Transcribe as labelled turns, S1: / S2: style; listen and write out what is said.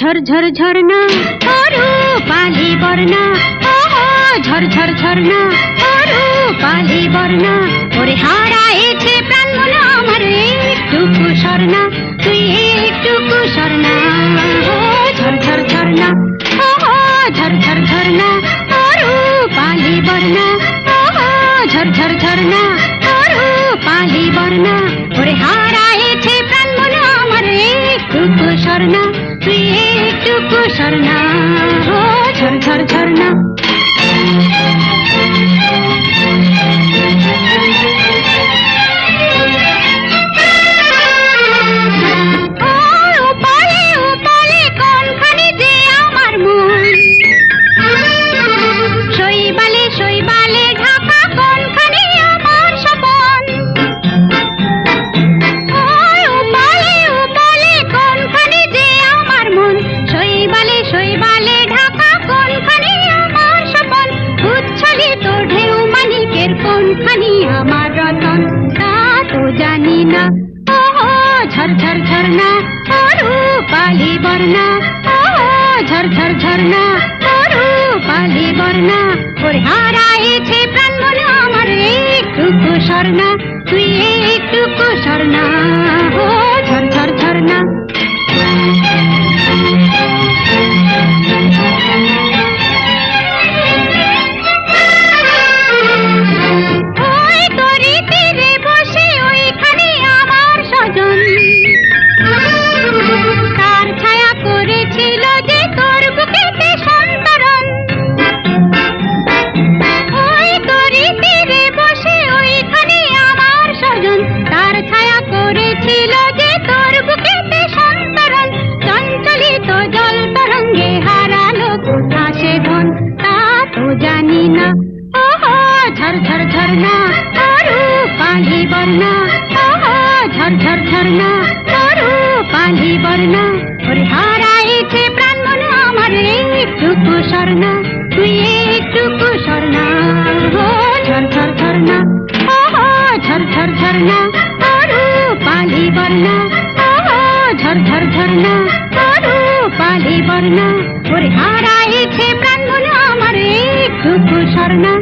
S1: ঝর ঝর ঝরনা অরু পালি বর্ণা ও ঝর ঝর ঝরনা অরু পালি বর্ণা। ওরে হারাইছে প্রাণ মন আমার একটুকু স্বর্ণা, তুই একটুকু স্বর্ণা। ও ঝর ঝর ঝরনা ও ঝর ঝর ঝরনা অরু পালি বর্ণা ও ঝর ঝর ঝরনা অরু পালি বর্ণা। ও ঝর ঝর ঝরনা না ও ঝর ঝর ঝরনা অরু পালি বর্ণা ও ঝর ঝর ঝরনা অরু পালি বর্ণা ওরে হারাইছে প্রাণ মন আমার একটুকু স্বর্ণা ঝর ঝর ঝরনা পালি বর্ণা ওহো ঝর ঝর ঝরনা অরু পালি বর্ণা ওরে হারাইছে প্রাণ মন আমার একটুকু স্বর্ণা তুই একটুকু ও ঝর ঝর ঝরনা ঝর ঝর ঝরনা অরু পালি বর্ণা ঝর ঝর ঝরনা অরু পালি বর্ণা ওরে হারাইছে প্রাণ মন আমার একটুকু স্বর্ণা